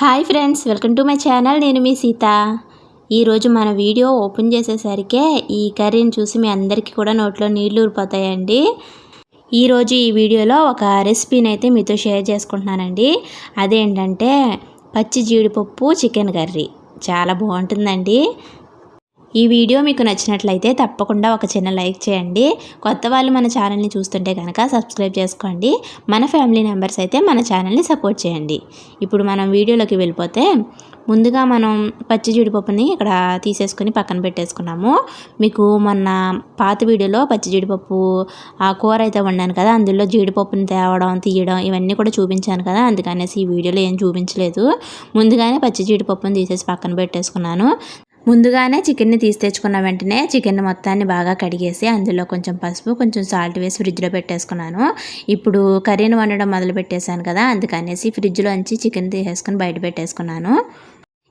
Hi friends welcome to my channel. నేను మీ సీత. ఈరోజు మన వీడియో ఓపెన్ చేసేసరికే ఈ కర్రీని చూసి మీ అందరికీ కూడా నోట్లో నీళ్ళు ఊరిపోతాయండి. ఈరోజు ఈ వీడియోలో ఒక రెసిపీని అయితే మీతో షేర్ చేసుకుంటున్నానండి. అదేంటంటే పచ్చి జీడిపప్పు చికెన్ కర్రీ. చాలా బాగుంటుందండి. ఈ వీడియో మీకు నచ్చినట్లయితే తప్పకుండా ఒక చిన్న లైక్ చేయండి. కొత్త వాళ్ళు మన ఛానల్ని చూస్తుంటే కనుక సబ్స్క్రైబ్ చేసుకోండి. మన ఫ్యామిలీ మెంబర్స్ అయితే మన ఛానల్ని సపోర్ట్ చేయండి. ఇప్పుడు మనం వీడియోలోకి వెళ్ళిపోతే ముందుగా మనం పచ్చి జీడిపప్పుని ఇక్కడ తీసేసుకొని పక్కన పెట్టేసుకున్నాము. మీకు మొన్న పాత వీడియోలో పచ్చి జీడిపప్పు ఆ కూర అయితే వండాను కదా అందులో జీడిపప్పుని తేవడం తీయడం ఇవన్నీ కూడా చూపించాను కదా అందుకనేసి ఈ వీడియోలో ఏం చూపించలేదు. ముందుగానే పచ్చి జీడిపప్పుని తీసేసి పక్కన పెట్టేసుకున్నాను. ముందుగానే చికెన్ని తీసి తెచ్చుకున్న వెంటనే చికెన్ మొత్తాన్ని బాగా కడిగేసి అందులో కొంచెం పసుపు కొంచెం సాల్ట్ వేసి ఫ్రిడ్జ్లో పెట్టేసుకున్నాను. ఇప్పుడు కర్రీని వండడం మొదలు పెట్టేశాను కదా అందుకనేసి ఫ్రిడ్జ్లోంచి చికెన్ తీసేసుకొని బయట పెట్టేసుకున్నాను.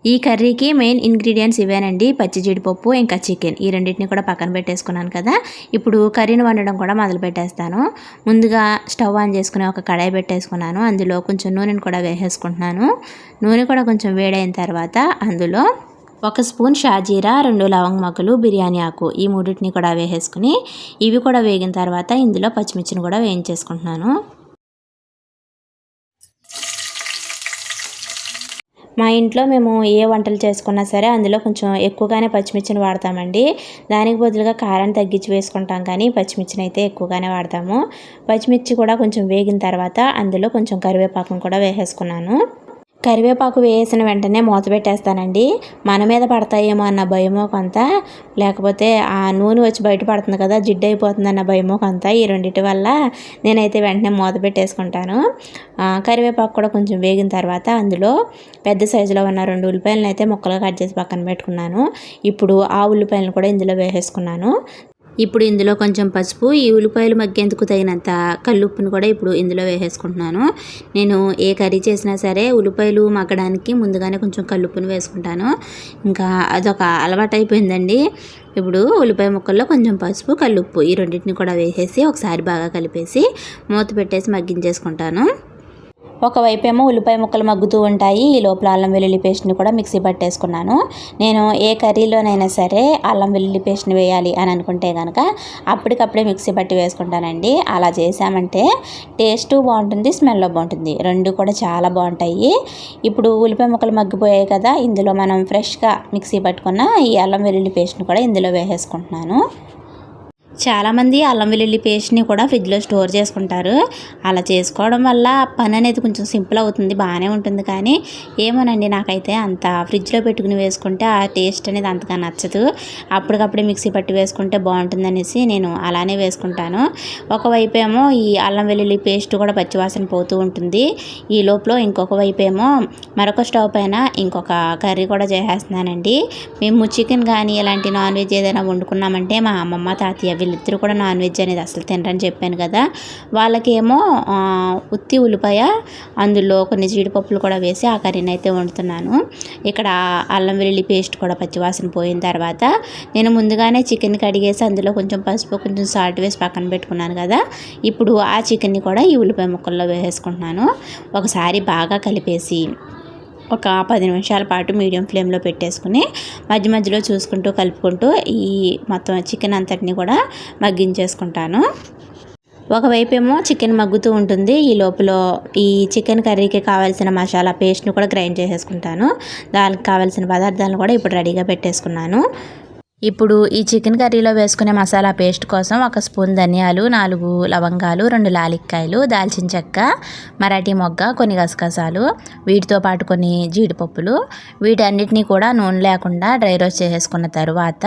ఈ కర్రీకి మెయిన్ ఇంగ్రీడియంట్స్ ఇవేనండి. పచ్చి జీడిపప్పు ఇంకా చికెన్. ఈ రెండింటిని కూడా పక్కన పెట్టేసుకున్నాను కదా. ఇప్పుడు కర్రీని వండడం కూడా మొదలు పెట్టేస్తాను. ముందుగా స్టవ్ ఆన్ చేసుకుని ఒక కడాయి పెట్టేసుకున్నాను. అందులో కొంచెం నూనెని కూడా వేసేసుకుంటున్నాను. నూనె కూడా కొంచెం వేడైన తర్వాత అందులో ఒక స్పూన్ షాజీరా రెండు లవంగ మొక్కలు బిర్యానీ ఆకు ఈ మూడింటిని కూడా వేసేసుకుని ఇవి కూడా వేగిన తర్వాత ఇందులో పచ్చిమిర్చిని కూడా వేయించేసుకుంటున్నాను. మా ఇంట్లో మేము ఏ వంటలు చేసుకున్నా సరే అందులో కొంచెం ఎక్కువగానే పచ్చిమిర్చిని వాడతామండి. దానికి బదులుగా కారాన్ని తగ్గించి వేసుకుంటాం కానీ పచ్చిమిర్చిని అయితే ఎక్కువగానే వాడతాము. పచ్చిమిర్చి కూడా కొంచెం వేగిన తర్వాత అందులో కొంచెం కరివేపాకును కూడా వేసేసుకున్నాను. కరివేపాకు వేసిన వెంటనే మూత పెట్టేస్తానండి. మన మీద పడతాయేమో అన్న భయమో కొంత. లేకపోతే ఆ నూనె వచ్చి బయట పడుతుంది కదా జిడ్డు అయిపోతుంది అన్న భయమో కొంత. ఈ రెండింటి వల్ల నేనైతే వెంటనే మూత పెట్టేసుకుంటాను. కరివేపాకు కూడా కొంచెం వేగిన తర్వాత అందులో పెద్ద సైజులో ఉన్న రెండు ఉల్లిపాయలను అయితే ముక్కలుగా కట్ చేసి పక్కన పెట్టుకున్నాను. ఇప్పుడు ఆ ఉల్లిపాయలను కూడా ఇందులో వేసేసుకున్నాను. ఇప్పుడు ఇందులో కొంచెం పసుపు ఈ ఉల్లిపాయలు మగ్గేందుకు తగినంత కల్లుప్పును కూడా ఇప్పుడు ఇందులో వేసేసుకుంటున్నాను. నేను ఏ కర్రీ చేసినా సరే ఉల్లిపాయలు మగ్గడానికి ముందుగానే కొంచెం కల్లుప్పును వేసుకుంటాను. ఇంకా అదొక అలవాటు అయిపోయిందండి. ఇప్పుడు ఉల్లిపాయ ముక్కల్లో కొంచెం పసుపు కల్లుప్పు ఈ రెండింటిని కూడా వేసేసి ఒకసారి బాగా కలిపేసి మూత పెట్టేసి మగ్గించేసుకుంటాను. ఒకవైపు ఏమో ఉల్లిపాయ ముక్కలు మగ్గుతూ ఉంటాయి. ఈ లోపల అల్లం వెల్లుల్లి పేస్ట్ని కూడా మిక్సీ పట్టేసుకున్నాను. నేను ఏ కర్రీలోనైనా సరే అల్లం వెల్లుల్లి పేస్ట్ని వేయాలి అని అనుకుంటే కనుక అప్పటికప్పుడే మిక్సీ పట్టి వేసుకుంటానండి. అలా చేసామంటే టేస్ట్ బాగుంటుంది స్మెల్ బాగుంటుంది. రెండు కూడా చాలా బాగుంటాయి. ఇప్పుడు ఉల్లిపాయ ముక్కలు మగ్గిపోయాయి కదా ఇందులో మనం ఫ్రెష్గా మిక్సీ పట్టుకున్న ఈ అల్లం వెల్లుల్లి పేస్ట్ని కూడా ఇందులో వేసేసుకుంటున్నాను. చాలామంది అల్లం వెల్లుల్లి పేస్ట్ని కూడా ఫ్రిడ్జ్లో స్టోర్ చేసుకుంటారు. అలా చేసుకోవడం వల్ల పని అనేది కొంచెం సింపుల్ అవుతుంది బాగానే ఉంటుంది. కానీ ఏమోనండి నాకైతే అంత ఫ్రిడ్జ్లో పెట్టుకుని వేసుకుంటే ఆ టేస్ట్ అనేది అంతగా నచ్చదు. అప్పటికప్పుడే మిక్సీ పట్టి వేసుకుంటే బాగుంటుందనేసి నేను అలానే వేసుకుంటాను. ఒకవైపు ఏమో ఈ అల్లం వెల్లుల్లి పేస్ట్ కూడా పచ్చివాసన పోతూ ఉంటుంది. ఈ లోపల ఇంకొక వైపు ఏమో మరొక స్టవ్ పైన ఇంకొక కర్రీ కూడా చేసేస్తున్నానండి. మేము చికెన్ కానీ ఇలాంటి నాన్ వెజ్ ఏదైనా వండుకున్నామంటే మా అమ్మమ్మ తాతయ్య వీళ్ళిద్దరూ కూడా నాన్ వెజ్ అనేది అసలు తినరని చెప్పాను కదా. వాళ్ళకేమో ఉత్తి ఉల్లిపాయ అందులో కొన్ని జీడిపప్పులు కూడా వేసి ఆ కర్రీని అయితే వండుతున్నాను. ఇక్కడ అల్లం వెల్లుల్లి పేస్ట్ కూడా పచ్చివాసన పోయిన తర్వాత నేను ముందుగానే చికెన్ కడిగేసి అందులో కొంచెం పసుపు కొంచెం సాల్ట్ వేసి పక్కన పెట్టుకున్నాను కదా. ఇప్పుడు ఆ చికెన్ని కూడా ఈ ఉల్లిపాయ ముక్కల్లో వేసుకుంటున్నాను. ఒకసారి బాగా కలిపేసి ఒక పది నిమిషాల పాటు మీడియం ఫ్లేమ్లో పెట్టేసుకుని మధ్య మధ్యలో చూసుకుంటూ కలుపుకుంటూ ఈ మొత్తం చికెన్ అంతటిని కూడా మగ్గించేసుకుంటాను. ఒకవైపు ఏమో చికెన్ మగ్గుతూ ఉంటుంది. ఈ లోపల ఈ చికెన్ కర్రీకి కావాల్సిన మసాలా పేస్ట్ను కూడా గ్రైండ్ చేసేసుకుంటాను. దానికి కావాల్సిన పదార్థాలను కూడా ఇప్పుడు రెడీగా పెట్టేసుకున్నాను. ఇప్పుడు ఈ చికెన్ కర్రీలో వేసుకునే మసాలా పేస్ట్ కోసం ఒక స్పూన్ ధనియాలు నాలుగు లవంగాలు రెండు లాలిక్కాయలు దాల్చిన చెక్క మరాఠీ మొగ్గ కొన్ని గసగసాలు వీటితో పాటు కొన్ని జీడిపప్పులు. వీటన్నిటినీ కూడా నూనె లేకుండా డ్రై రోస్ట్ చేసేసుకున్న తర్వాత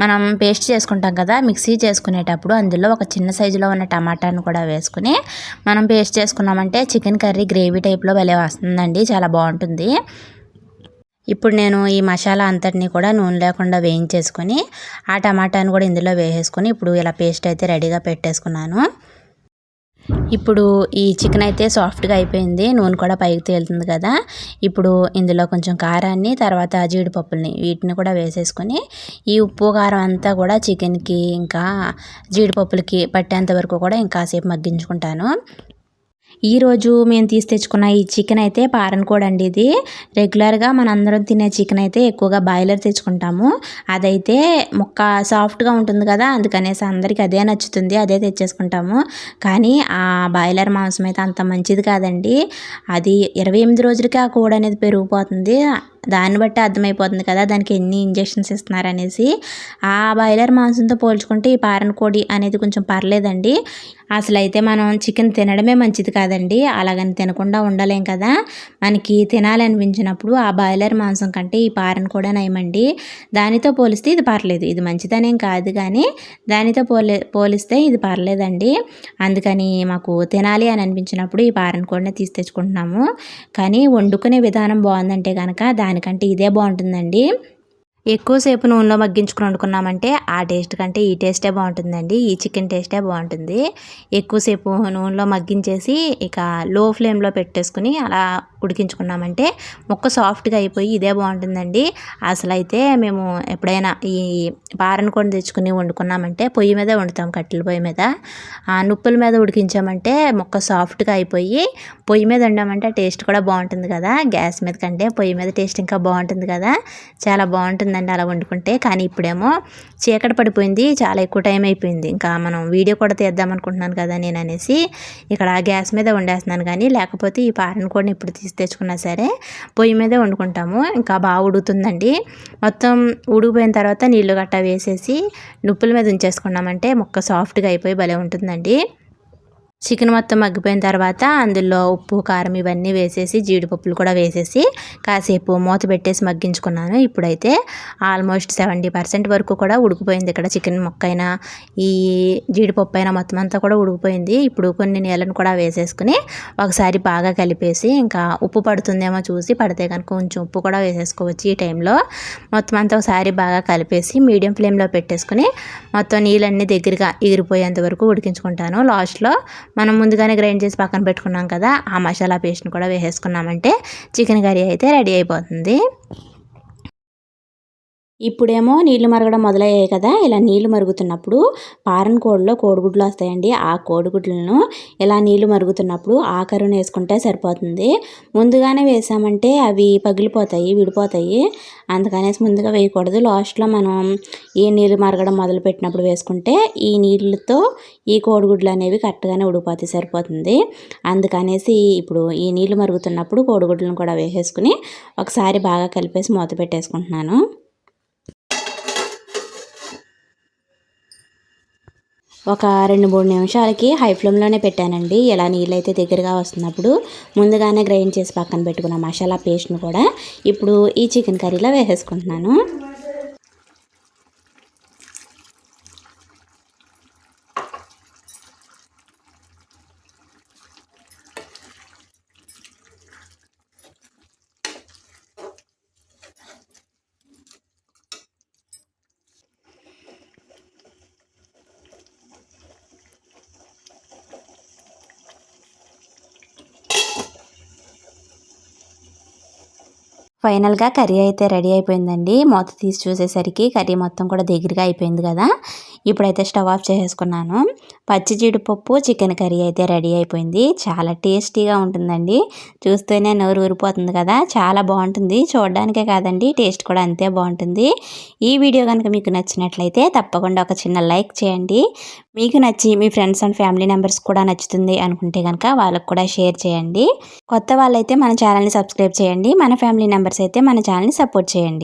మనం పేస్ట్ చేసుకుంటాం కదా మిక్సీ చేసుకునేటప్పుడు అందులో ఒక చిన్న సైజులో ఉన్న టమాటాను కూడా వేసుకుని మనం పేస్ట్ చేసుకున్నామంటే చికెన్ కర్రీ గ్రేవీ టైప్లో భలే వస్తుందండి చాలా బాగుంటుంది. ఇప్పుడు నేను ఈ మసాలా అంతటిని కూడా నూనె లేకుండా వేయించేసుకొని ఆ టమాటాను కూడా ఇందులో వేసేసుకొని ఇప్పుడు ఇలా పేస్ట్ అయితే రెడీగా పెట్టేసుకున్నాను. ఇప్పుడు ఈ చికెన్ అయితే సాఫ్ట్గా అయిపోయింది నూనె కూడా పైకి తేలుతుంది కదా. ఇప్పుడు ఇందులో కొంచెం కారాన్ని తర్వాత జీడిపప్పుల్ని వీటిని కూడా వేసేసుకొని ఈ ఉప్పు కారం అంతా కూడా చికెన్కి ఇంకా జీడిపప్పులకి పట్టేంత వరకు కూడా ఇంకాసేపు మగ్గించుకుంటాను. ఈరోజు మేము తీసి తెచ్చుకున్న ఈ చికెన్ అయితే పారన్కోడ్ అండి ఇది. రెగ్యులర్గా మనందరం తినే చికెన్ అయితే ఎక్కువగా బాయిలర్ తెచ్చుకుంటాము. అదైతే ముక్క సాఫ్ట్గా ఉంటుంది కదా అందుకనేసి అందరికీ అదే నచ్చుతుంది అదే తెచ్చేసుకుంటాము. కానీ ఆ బాయిలర్ మాంసం అయితే అంత మంచిది కాదండి. అది ఇరవై ఎనిమిది రోజులకి ఆ కోడి అనేది పెరిగిపోతుంది. దాన్ని బట్టి అర్థమైపోతుంది కదా దానికి ఎన్ని ఇంజెక్షన్స్ ఇస్తున్నారు అనేసి ఆ బాయిలర్ మాంసంతో పోల్చుకుంటే ఈ పారన్ కోడి అనేది కొంచెం పర్లేదండి. అసలు అయితే మనం చికెన్ తినడమే మంచిది కాదండి. అలాగని తినకుండా ఉండలేం కదా. మనకి తినాలనిపించినప్పుడు ఆ బాయిలర్ మాంసం కంటే ఈ పారన్ కూడా నయమండి. దానితో పోలిస్తే ఇది పర్లేదు. ఇది మంచిదనేం కాదు కానీ దానితో పోలి పోలిస్తే ఇది పర్లేదండి. అందుకని మాకు తినాలి అని అనిపించినప్పుడు ఈ పారన్ కూడా తీసి తెచ్చుకుంటున్నాము. కానీ వండుకునే విధానం బాగుందంటే కనుక దాని దానికంటే ఇదే బాగుంటుందండి. ఎక్కువసేపు నూనెలో మగ్గించుకుని వండుకున్నామంటే ఆ టేస్ట్ కంటే ఈ టేస్టే బాగుంటుందండి. ఈ చికెన్ టేస్టే బాగుంటుంది. ఎక్కువసేపు నూనెలో మగ్గించేసి ఇక లో ఫ్లేమ్లో పెట్టేసుకుని అలా ఉడికించుకున్నామంటే ముక్క సాఫ్ట్గా అయిపోయి ఇదే బాగుంటుందండి. అసలు అయితే మేము ఎప్పుడైనా ఈ పారను కూడా తెచ్చుకుని వండుకున్నామంటే పొయ్యి మీదే వండుతాం కట్టెల పొయ్యి మీద. ఆ నుప్పుల మీద ఉడికించామంటే ముక్క సాఫ్ట్గా అయిపోయి పొయ్యి మీద వండామంటే టేస్ట్ కూడా బాగుంటుంది కదా. గ్యాస్ మీద కంటే పొయ్యి మీద టేస్ట్ ఇంకా బాగుంటుంది కదా. చాలా బాగుంటుంది ఉంటుందండి అలా వండుకుంటే. కానీ ఇప్పుడేమో చీకటి పడిపోయింది చాలా ఎక్కువ టైం అయిపోయింది. ఇంకా మనం వీడియో కూడా తీద్దాం అనుకుంటున్నాను కదా నేను అనేసి ఇక్కడ గ్యాస్ మీద వండేస్తున్నాను. కానీ లేకపోతే ఈ పాటను కూడా ఇప్పుడు తీసి తెచ్చుకున్నా సరే పొయ్యి మీదే వండుకుంటాము. ఇంకా బాగా ఉడుకుతుందండి. మొత్తం ఉడికిపోయిన తర్వాత నీళ్ళు గట్టా వేసేసి నుప్పుల మీద ఉంచేసుకున్నామంటే మొక్క సాఫ్ట్గా అయిపోయి భలే ఉంటుందండి. చికెన్ మొత్తం మగ్గిపోయిన తర్వాత అందులో ఉప్పు కారం ఇవన్నీ వేసేసి జీడిపప్పులు కూడా వేసేసి కాసేపు మూత పెట్టేసి మగ్గించుకున్నాను. ఇప్పుడైతే ఆల్మోస్ట్ సెవెంటీ పర్సెంట్ వరకు కూడా ఉడికిపోయింది ఇక్కడ చికెన్ మొక్క అయినా ఈ జీడిపప్పు అయినా మొత్తం అంతా కూడా ఉడికిపోయింది. ఇప్పుడు కొన్ని నీళ్ళను కూడా వేసేసుకుని ఒకసారి బాగా కలిపేసి ఇంకా ఉప్పు పడుతుందేమో చూసి పడితే కనుక కొంచెం ఉప్పు కూడా వేసేసుకోవచ్చు ఈ టైంలో. మొత్తం అంతా ఒకసారి బాగా కలిపేసి మీడియం ఫ్లేమ్లో పెట్టేసుకుని మొత్తం నీళ్ళన్నీ దగ్గరగా ఎగిరిపోయేంత వరకు ఉడికించుకుంటాను. లాస్ట్లో మనం ముందుగానే గ్రైండ్ చేసి పక్కన పెట్టుకున్నాం కదా ఆ మసాలా పేస్ట్ని కూడా వేసేసుకున్నామంటే చికెన్ కర్రీ అయితే రెడీ అయిపోతుంది. ఇప్పుడేమో నీళ్ళు మరగడం మొదలయ్యాయి కదా. ఇలా నీళ్ళు మరుగుతున్నప్పుడు పారన్ కోడిలో కోడిగుడ్లు వస్తాయండి. ఆ కోడిగుడ్లను ఇలా నీళ్ళు మరుగుతున్నప్పుడు ఆకరును వేసుకుంటే సరిపోతుంది. ముందుగానే వేసామంటే అవి పగిలిపోతాయి విడిపోతాయి. అందుకనేసి ముందుగా వేయకూడదు. లాస్ట్లో మనం ఈ నీళ్ళు మరగడం మొదలు పెట్టినప్పుడు వేసుకుంటే ఈ నీళ్ళతో ఈ కోడిగుడ్లు అనేవి కరెక్ట్గానే ఉడిపోతాయి సరిపోతుంది. అందుకనేసి ఇప్పుడు ఈ నీళ్ళు మరుగుతున్నప్పుడు కోడిగుడ్లను కూడా వేసేసుకుని ఒకసారి బాగా కలిపేసి మూత పెట్టేసుకుంటున్నాను. ఒక రెండు మూడు నిమిషాలకి హై ఫ్లేమ్లోనే పెట్టానండి. ఇలా నీళ్ళైతే దగ్గరగా వస్తున్నప్పుడు ముందుగానే గ్రైండ్ చేసి పక్కన పెట్టుకున్న మసాలా పేస్ట్ను కూడా ఇప్పుడు ఈ చికెన్ కర్రీలో వేసేసుకుంటున్నాను. ఫైనల్గా కర్రీ అయితే రెడీ అయిపోయిందండి. మూత తీసి చూసేసరికి కర్రీ మొత్తం కూడా దగ్గరగా అయిపోయింది కదా. ఇప్పుడైతే స్టవ్ ఆఫ్ చేసేసుకున్నాను. పచ్చి జీడిపప్పు చికెన్ కర్రీ అయితే రెడీ అయిపోయింది. చాలా టేస్టీగా ఉంటుందండి. చూస్తేనే నోరు ఊరిపోతుంది కదా. చాలా బాగుంటుంది. చూడడానికే కాదండి టేస్ట్ కూడా అంతే బాగుంటుంది. ఈ వీడియో కనుక మీకు నచ్చినట్లయితే తప్పకుండా ఒక చిన్న లైక్ చేయండి. మీకు నచ్చి మీ ఫ్రెండ్స్ అండ్ ఫ్యామిలీ మెంబర్స్ కూడా నచ్చుతుంది అనుకుంటే కనుక వాళ్ళకు కూడా షేర్ చేయండి. కొత్త వాళ్ళైతే మన ఛానల్ని సబ్స్క్రైబ్ చేయండి. మన ఫ్యామిలీ మెంబర్స్ అయితే మన ఛానల్ని సపోర్ట్ చేయండి.